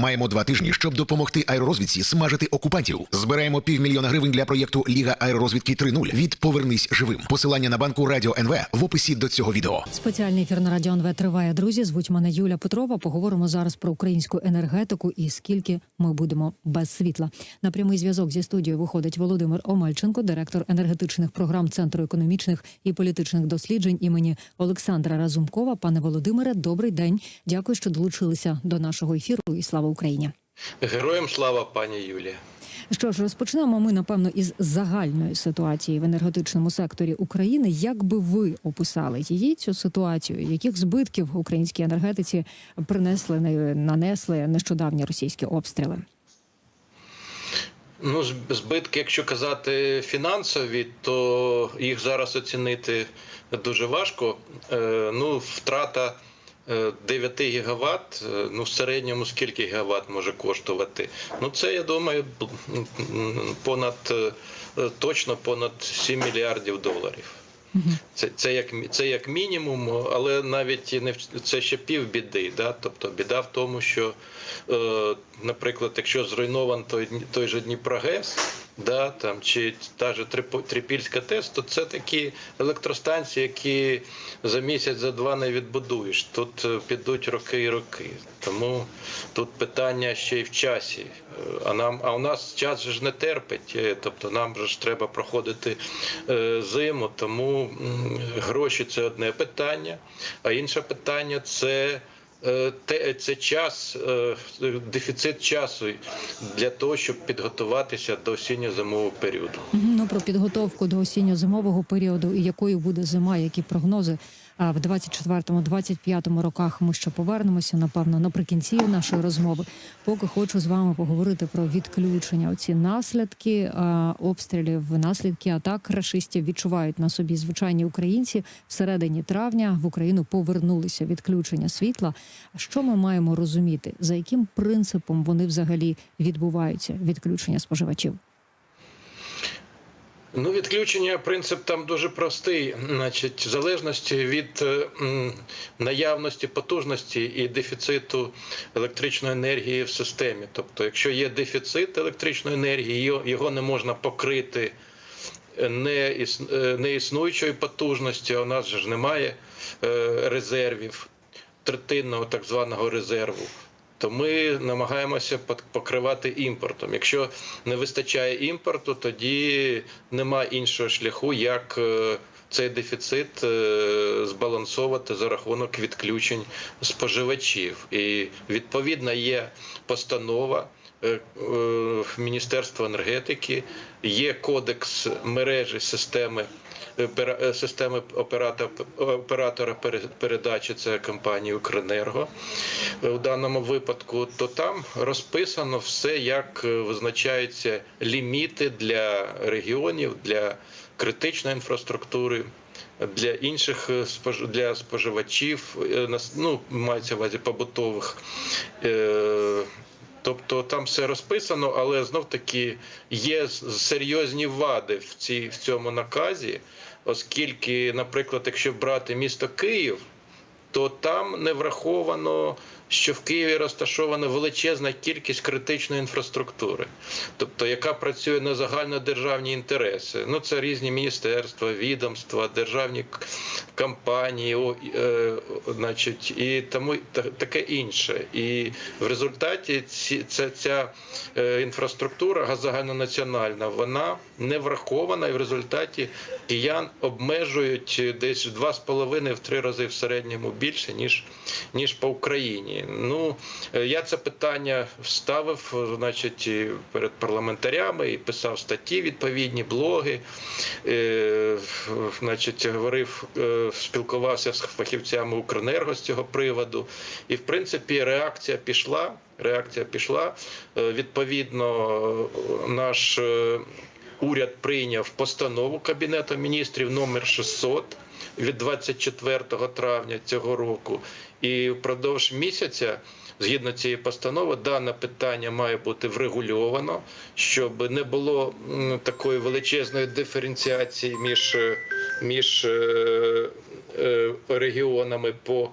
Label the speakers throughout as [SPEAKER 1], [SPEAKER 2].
[SPEAKER 1] Маємо два тижні, щоб допомогти аеророзвідці смажити окупантів. Збираємо півмільйона гривень для проєкту Ліга аеророзвідки 3.0 від Повернись живим. Посилання на банку Радіо НВ в описі до цього відео.
[SPEAKER 2] Спеціальний ефір на радіо НВ триває. Друзі, звуть мене Юля Петрова. Поговоримо зараз про українську енергетику і скільки ми будемо без світла. На прямий зв'язок зі студією виходить Володимир Омельченко, директор енергетичних програм Центру економічних і політичних досліджень імені Олександра Разумкова. Пане Володимире, добрий день. Дякую, що долучилися до нашого ефіру. І слава Україні.
[SPEAKER 3] Героям слава, пані Юлія.
[SPEAKER 2] Що ж, розпочнемо ми напевно із загальної ситуації в енергетичному секторі України. Як би ви описали її цю ситуацію? Яких збитків українській енергетиці принесли нанесли нещодавні російські обстріли?
[SPEAKER 3] Ну, збитки, якщо казати фінансові, то їх зараз оцінити дуже важко. Ну, втрата. 9 гігават, ну в середньому скільки гігават може коштувати? Ну це я думаю, понад точно понад 7 мільярдів доларів. Це це як це як мінімум, але навіть не це ще півбіди. Да? Тобто біда в тому, що, е, наприклад, якщо зруйнований той той же Дніпрогес, да, там, чи та же Трипільська ТЕС, то це такі електростанції, які за місяць, за два не відбудуєш. Тут е, підуть роки і роки. Тому тут питання ще й в часі. Е, а нам, а у нас час же ж не терпить, тобто нам же ж треба проходити зиму, тому гроші це одне питання, а інше питання це. Це час, дефіцит часу для того, щоб підготуватися до осінньо-зимового періоду.
[SPEAKER 2] Ну про підготовку до осінньо-зимового періоду і якою буде зима, які прогнози в 24-25 роках ми ще повернемося, напевно, наприкінці нашої розмови. Поки хочу з вами поговорити про відключення. Оці наслідки обстрілів, наслідки атак рашистів відчувають на собі звичайні українці. Всередині травня в Україну повернулися відключення світла. Що ми маємо розуміти, за яким принципом вони взагалі відбуваються? Відключення споживачів?
[SPEAKER 3] Ну, відключення принцип там дуже простий, значить, в залежності від наявності потужності і дефіциту електричної енергії в системі. Тобто, якщо є дефіцит електричної енергії, його не можна покрити не іс, не існуючої потужності, а у нас ж немає е, резервів, третинного так званого резерву то ми намагаємося покривати імпортом. Якщо не вистачає імпорту, тоді нема іншого шляху, як е, цей дефіцит е, збалансовувати за рахунок відключень споживачів. І відповідно є постанова. Е, Міністерства енергетики є кодекс мережі системи Е, системи оператора оператора передачі це компанії Укренерго у даному випадку, то там розписано все, як визначаються ліміти для регіонів, для критичної інфраструктури. Для інших е, для споживачів, е, ну, мається в побутових Тобто там все розписано, але знов таки є серйозні вади в цій в цьому наказі, оскільки, наприклад, якщо брати місто Київ, то там не враховано що в Києві розташована величезна кількість критичної інфраструктури, тобто яка працює на загальнодержавні інтереси. Ну це різні міністерства, відомства, державні компанії, о, е, значить, і тому таке інше. І в результаті ці, ця, ця е, інфраструктура загальнонаціональна, вона не врахована, і в результаті киян обмежують десь в два з половиною в три рази в середньому більше ніж ніж по Україні. Ну е, я це питання вставив, значить, перед парламентарями і писав статті, відповідні блоги, е, значить, говорив, е, спілкувався з фахівцями Укренерго з цього приводу. І в принципі реакція пішла. Реакція пішла. Відповідно, наш уряд прийняв постанову Кабінету міністрів номер 600 від 24 травня цього року, і впродовж місяця. Згідно цієї постанови, дане питання має бути врегульовано, щоб не було такої величезної диференціації між між е, е, регіонами по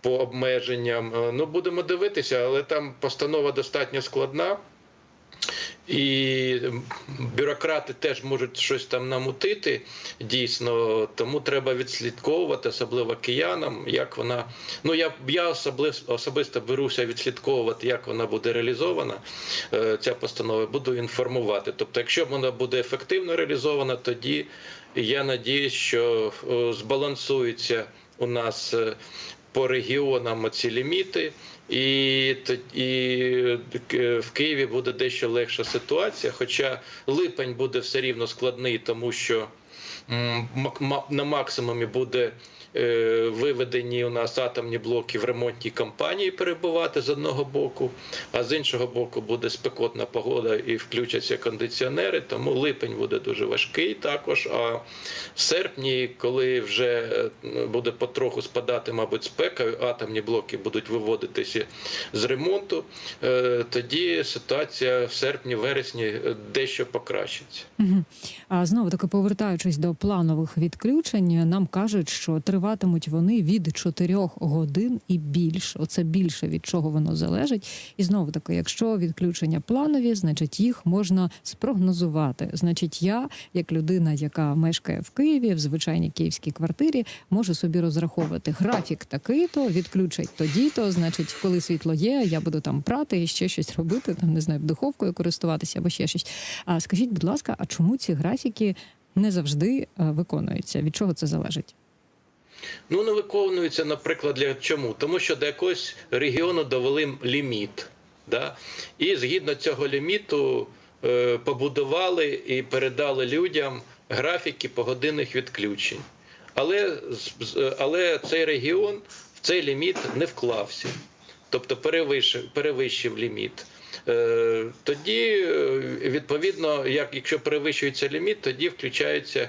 [SPEAKER 3] по обмеженням. Ну, будемо дивитися, але там постанова достатньо складна. І бюрократи теж можуть щось там намутити дійсно, тому треба відслідковувати, особливо киянам, як вона. Ну я я особисто, особисто беруся відслідковувати, як вона буде реалізована. е, Ця постанова буду інформувати. Тобто, якщо вона буде ефективно реалізована, тоді я надіюсь, що е, збалансується у нас е, по регіонам ці ліміти. І, і е, в Києві буде дещо легша ситуація. Хоча липень буде все рівно складний, тому що на максимумі буде виведені у нас атомні блоки в ремонтній кампанії перебувати з одного боку, а з іншого боку буде спекотна погода і включаться кондиціонери. Тому липень буде дуже важкий також. А в серпні, коли вже е, буде потроху спадати, мабуть, спека, атомні блоки будуть виводитися з ремонту, е, тоді ситуація в серпні-вересні е, дещо покращиться.
[SPEAKER 2] А знову таки повертаючись до планових відключень, нам кажуть, що триватимуть вони від 4 годин і більше. Оце більше від чого воно залежить. І знову таки, якщо відключення планові, значить їх можна спрогнозувати. Значить, я, як людина, яка мешкає в Києві, в звичайній київській квартирі, можу собі розраховувати графік такий, то відключать тоді, то значить, коли світло є, я буду там прати і ще щось робити, там не знаю, духовкою користуватися або ще щось. А скажіть, будь ласка, а чому ці графіки не завжди е, виконуються? Від чого це залежить?
[SPEAKER 3] Ну, не виконується, наприклад, для чому? Тому що до якогось регіону довели ліміт. Да? І згідно цього ліміту е, побудували і передали людям графіки погодинних відключень. Але, з- але цей регіон в цей ліміт не вклався, тобто перевищив, перевищив ліміт. Е, Тоді, е, відповідно, як якщо перевищується ліміт, тоді включаються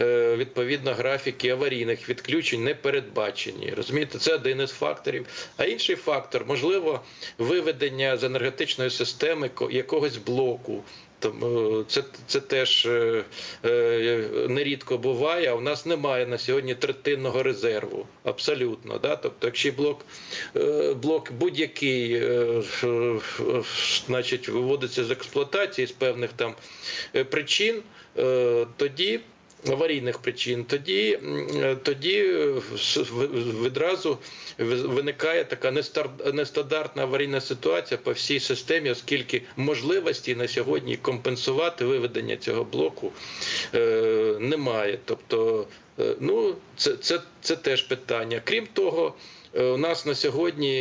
[SPEAKER 3] е, відповідно графіки аварійних відключень, не передбачені. Розумієте, це один із факторів. А інший фактор, можливо, виведення з енергетичної системи якогось блоку. Тому це, це теж е, е, нерідко буває. В нас немає на сьогодні третинного резерву. Абсолютно. Да? Тобто, якщо блок, е, блок будь-який е, е, значить, виводиться з експлуатації з певних там е, причин, е, тоді. Аварійних причин, тоді, е, тоді відразу ви- виникає така нестандартна аварійна ситуація по всій системі, оскільки можливості на сьогодні компенсувати виведення цього блоку е, немає. Тобто, е, ну це, це, це теж питання. Крім того. е, У нас на сьогодні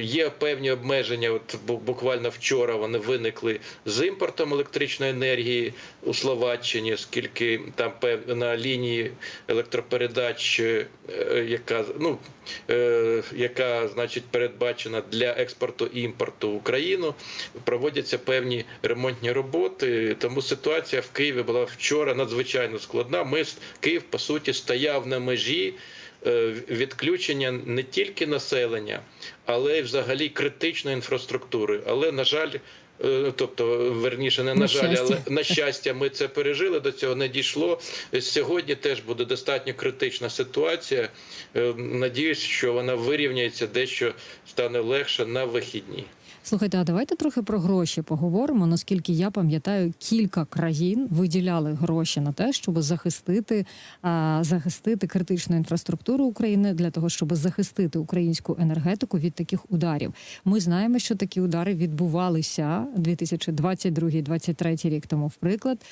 [SPEAKER 3] є певні обмеження. От бу- буквально вчора вони виникли з імпортом електричної енергії у Словаччині, оскільки там певна лінії електропередач, е, яка ну е, яка значить передбачена для експорту і імпорту в Україну, проводяться певні ремонтні роботи. Тому ситуація в Києві була вчора надзвичайно складна. Ми Київ по суті стояв на межі е, відключення не тільки населення, але й взагалі критичної інфраструктури. Але на жаль. е, Тобто, верніше, не на,
[SPEAKER 2] На
[SPEAKER 3] жаль,
[SPEAKER 2] щастя.
[SPEAKER 3] але на щастя, ми це пережили. До цього не дійшло. Сьогодні теж буде достатньо критична ситуація. Е, Надіюсь, що вона вирівняється, дещо стане легше на вихідні.
[SPEAKER 2] Слухайте, а давайте трохи про гроші поговоримо. Наскільки я пам'ятаю, кілька країн виділяли гроші на те, щоб захистити, а, захистити критичну інфраструктуру України для того, щоб захистити українську енергетику від таких ударів. Ми знаємо, що такі удари відбувалися 2022-2023 рік тому. Вприклад,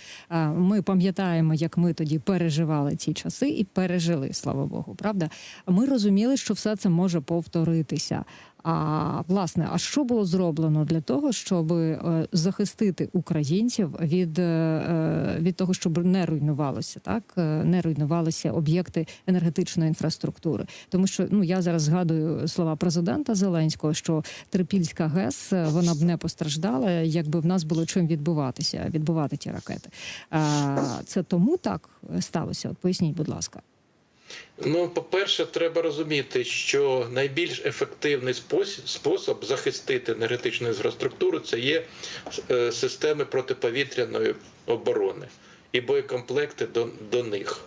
[SPEAKER 2] ми пам'ятаємо, як ми тоді переживали ці часи і пережили, слава Богу, правда. Ми розуміли, що все це може повторитися. А власне, а що було зроблено для того, щоб е, захистити українців від, е, е, від того, щоб не руйнувалося, так не руйнувалися об'єкти енергетичної інфраструктури? Тому що ну я зараз згадую слова президента Зеленського, що Трипільська ГЕС вона б не постраждала, якби в нас було чим відбуватися, відбувати ті ракети. А, це тому так сталося? От поясніть, будь ласка.
[SPEAKER 3] Ну, по-перше, треба розуміти, що найбільш ефективний спосіб, захистити енергетичну інфраструктуру це є е, системи протиповітряної оборони і боєкомплекти до, до них.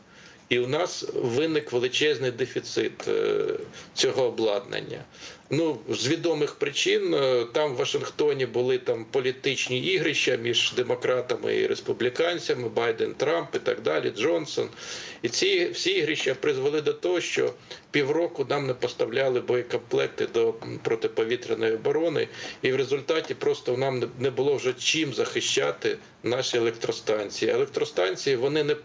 [SPEAKER 3] І у нас виник величезний дефіцит е, цього обладнання. Ну, з відомих причин е, там в Вашингтоні були там політичні ігрища між демократами і республіканцями, Байден, Трамп і так далі, Джонсон. І ці всі ігрища призвели до того, що півроку нам не поставляли боєкомплекти до протиповітряної оборони, і в результаті просто нам не- було вже чим захищати наші електростанції. Електростанції вони не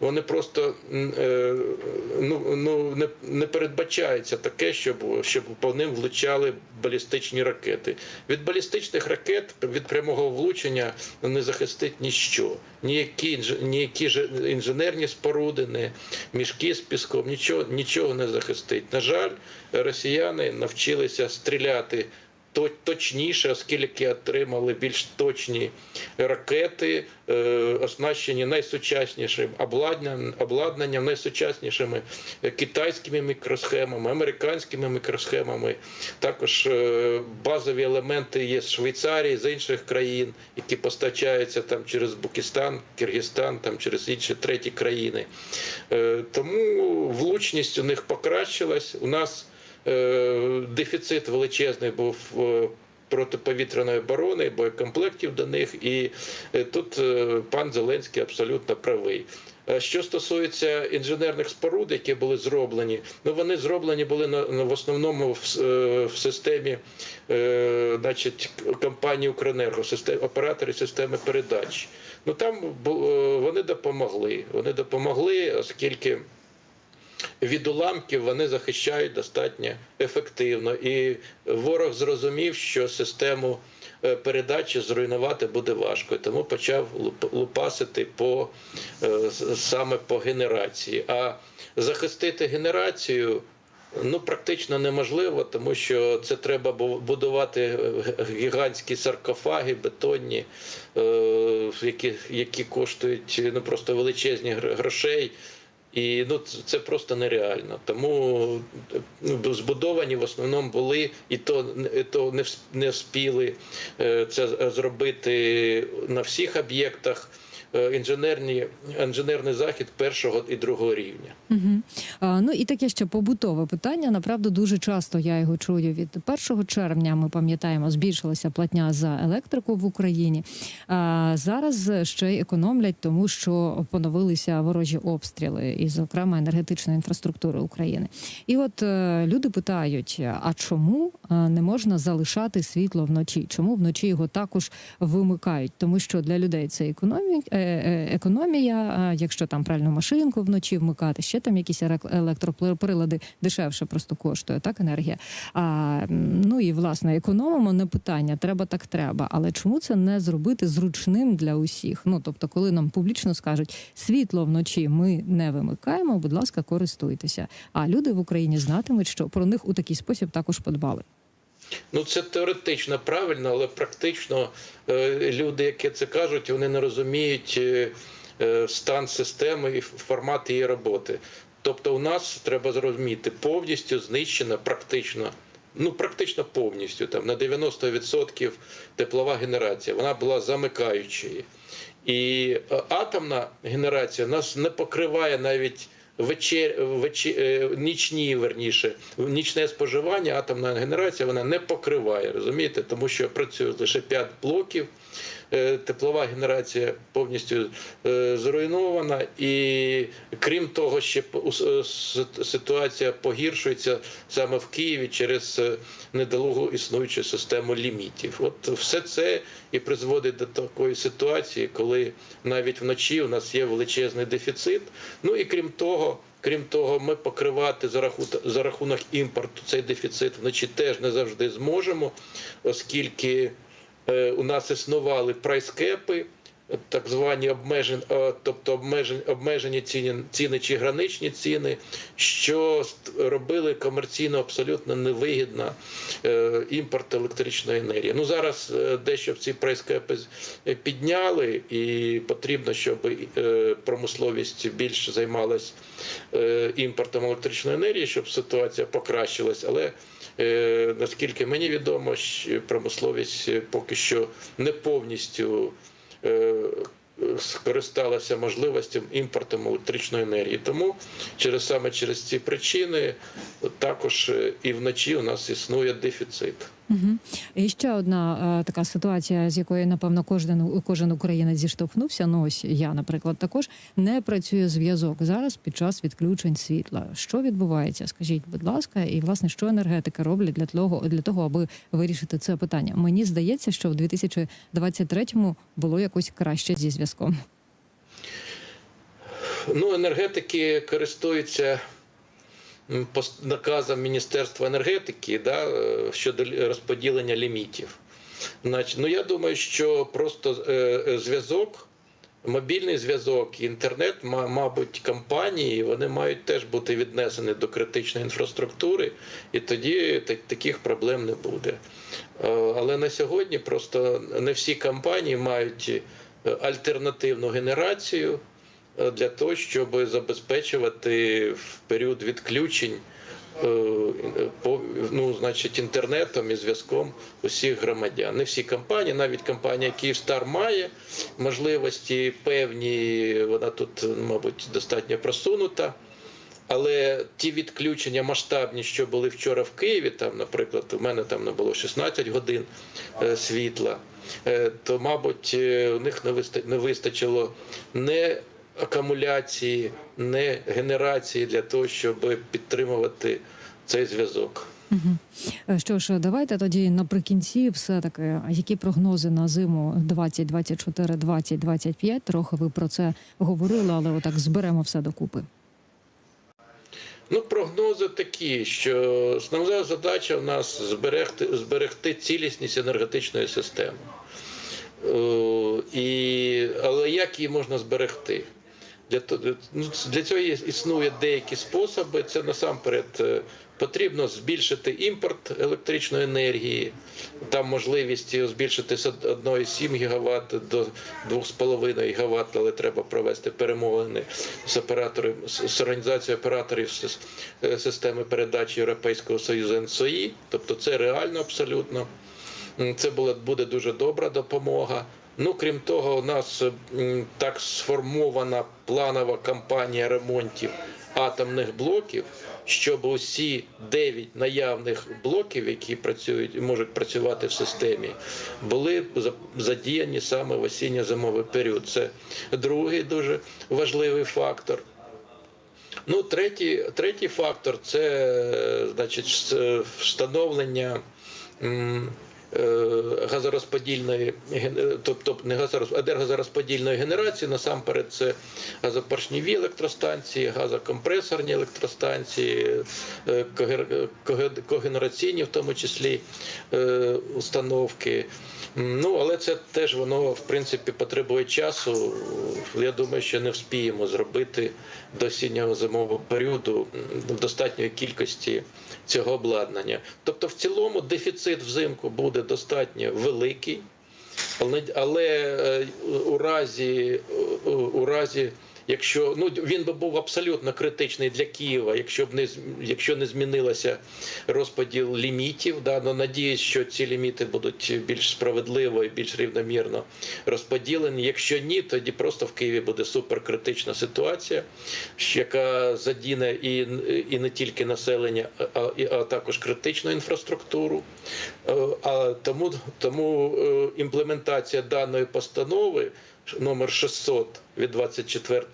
[SPEAKER 3] вони просто е, ну, ну не, не передбачається таке, щоб, щоб по ним влучали балістичні ракети. Від балістичних ракет від прямого влучення не захистить ніщо. Ніякі ніякі ж інженерні споруди, не мішки з піском, нічого, нічого не захистить. На жаль, росіяни навчилися стріляти точніше, оскільки отримали більш точні ракети, е, оснащені найсучаснішим обладнанням, найсучаснішими китайськими мікросхемами, американськими мікросхемами. Також е, базові елементи є з Швейцарії, з інших країн, які постачаються там через Букістан, Киргизстан, там через інші треті країни. Е, Тому влучність у них покращилась. У нас дефіцит величезний був е, протиповітряної оборони, боєкомплектів до них, і е, тут е, пан Зеленський абсолютно правий. Е, Що стосується інженерних споруд, які були зроблені, ну вони зроблені були на, на- в основному в, е, в системі, е, значить, компанії Укренерго, систем, оператори системи передач. Ну там бу- е, вони допомогли. Вони допомогли, оскільки від уламків вони захищають достатньо ефективно. І ворог зрозумів, що систему е, передачі зруйнувати буде важко, тому почав лупасити по е, саме по генерації. А захистити генерацію. Ну, практично неможливо, тому що це треба бу- будувати е, гігантські саркофаги, бетонні, які, які коштують ну, просто величезні грошей. І ну це просто нереально. Тому ну, збудовані в основному були, і то, і то не не вспіли е, це зробити на всіх об'єктах. Е, Інженерні інженерний захід першого і другого рівня.
[SPEAKER 2] Угу. А, ну і таке ще побутове питання. Направду дуже часто я його чую від 1 червня. Ми пам'ятаємо, збільшилася платня за електрику в Україні. А, зараз ще й економлять, тому що поновилися ворожі обстріли, і, зокрема, енергетичної інфраструктури України. І от е, люди питають: а чому е, не можна залишати світло вночі? Чому вночі його також вимикають? Тому що для людей це економія, економія. Якщо там правильно машинку вночі вмикати, ще там якісь елек- електроприлади дешевше просто коштує, так енергія. А ну і власне економимо не питання, треба так треба. Але чому це не зробити зручним для усіх? Ну тобто, коли нам публічно скажуть, світло вночі ми не вимикаємо, будь ласка, користуйтеся. А люди в Україні знатимуть, що про них у такий спосіб також подбали.
[SPEAKER 3] Ну, це теоретично правильно, але практично е, люди, які це кажуть, вони не розуміють е, е, стан системи і формат її роботи. Тобто, у нас треба зрозуміти, повністю знищена практично. Ну, практично повністю там на 90% теплова генерація. Вона була замикаючою. І атомна генерація нас не покриває навіть вечер, вечер, е, нічні, верніше, нічне споживання, атомна генерація вона не покриває, розумієте, тому що працює лише 5 блоків. Е, Теплова генерація повністю е, зруйнована, і крім того, ще с- ситуація погіршується саме в Києві через е, недолугу існуючу систему лімітів. От все це і призводить до такої ситуації, коли навіть вночі у нас є величезний дефіцит. Ну і крім того. Крім того, ми покривати за рахунок, за рахунок імпорту цей дефіцит вночі теж не завжди зможемо, оскільки е, у нас існували прайскепи, так звані обмежені, е, тобто обмежені, обмежені ціни, ціни чи граничні ціни, що робили комерційно абсолютно невигідно е, імпорт електричної енергії. Ну зараз е, дещо ці прайскепи підняли, і потрібно, щоб промисловість більше займалась імпортом електричної енергії, щоб ситуація покращилась. Але наскільки мені відомо, щ- промисловість поки що не повністю скористалася можливістю імпортом електричної енергії. Тому через саме через ці причини також е, і вночі у нас існує дефіцит.
[SPEAKER 2] Угу. І ще одна е, така ситуація, з якою напевно кожен кожен українець зіштовхнувся. Ну ось я, наприклад, також не працює зв'язок зараз під час відключень світла. Що відбувається? Скажіть, будь ласка, і власне що енергетики роблять для того, для того, аби вирішити це питання? Мені здається, що в 2023-му було якось краще зі зв'язком.
[SPEAKER 3] Ну, енергетики користуються наказом Міністерства енергетики да, е, щодо розподілення лімітів. Значить, ну я думаю, що просто е, е, зв'язок, мобільний зв'язок, інтернет, мабуть, компанії вони мають теж бути віднесені до критичної інфраструктури, і тоді таких проблем не буде. Але на сьогодні просто не всі компанії мають альтернативну генерацію для того, щоб забезпечувати в період відключень е, ну, значить, інтернетом і зв'язком усіх громадян. Не всі компанії, навіть компанія Київстар має можливості певні, вона тут, мабуть, достатньо просунута. Але ті відключення масштабні, що були вчора в Києві, там, наприклад, у мене там не було 16 годин е, світла, е, то, мабуть, е, у них не вистачило не акумуляції, не генерації для того, щоб підтримувати цей зв'язок.
[SPEAKER 2] Е, Що ж, давайте тоді наприкінці, все таки, які прогнози на зиму 2024, 2025? Трохи ви про це говорили, але отак зберемо все докупи.
[SPEAKER 3] Ну, прогнози такі, що основна задача в нас зберегти, зберегти цілісність енергетичної системи. Е, І, але як її можна зберегти? Для, ну, для цього є- існує деякі способи. Це насамперед е, потрібно збільшити імпорт електричної енергії. Там можливість збільшити з 1,7 ГВт до 2,5 ГВт, але треба провести перемовини з оператором з з організацією операторів е, системи передачі Європейського Союзу НСОІ. Тобто це реально абсолютно. Це була буде дуже добра допомога. Ну, крім того, у нас так сформована планова кампанія ремонтів атомних блоків, щоб усі 9 наявних блоків, які працюють можуть працювати в системі, були задіяні саме в осінньо-зимовий період. Це другий дуже важливий фактор. Ну, третій, третій фактор це значить встановлення. Е, Газорозподільної тобто не газороз, а енергозарозподільної генерації насамперед це газопоршневі електростанції, газокомпресорні електростанції, е, когенераційні, в тому числі установки. Ну але це теж воно в принципі потребує часу. Я думаю, що не вспіємо зробити до осіннього зимового періоду достатньої кількості цього обладнання. Тобто, в цілому дефіцит взимку буде достатньо великий, але, але е, у разі, у разі Якщо ну він би був абсолютно критичний для Києва, якщо б не якщо не змінилося розподіл лімітів, да ну надіюсь, що ці ліміти будуть більш справедливо і більш рівномірно розподілені. Якщо ні, тоді просто в Києві буде суперкритична ситуація, яка задіне і, і не тільки населення, а, і- а також критичну інфраструктуру. Е, А тому, тому е, імплементація даної постанови номер 600 від 24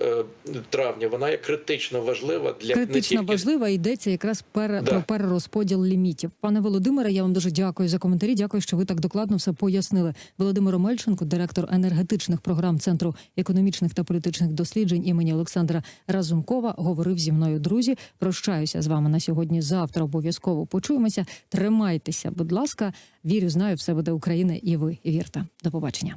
[SPEAKER 3] е, травня, вона є критично важлива для
[SPEAKER 2] Критично
[SPEAKER 3] тільки
[SPEAKER 2] важлива йдеться якраз пер,
[SPEAKER 3] Да.
[SPEAKER 2] про перерозподіл лімітів. Пане Володимире, я вам дуже дякую за коментарі. Дякую, що ви так докладно все пояснили. Володимир Омельченко, директор енергетичних програм Центру економічних та політичних досліджень імені Олександра Разумкова, говорив зі мною. Друзі, прощаюся з вами на сьогодні. Завтра обов'язково почуємося. Тримайтеся, будь ласка. Вірю, знаю, все буде Україна, і ви вірте. До побачення.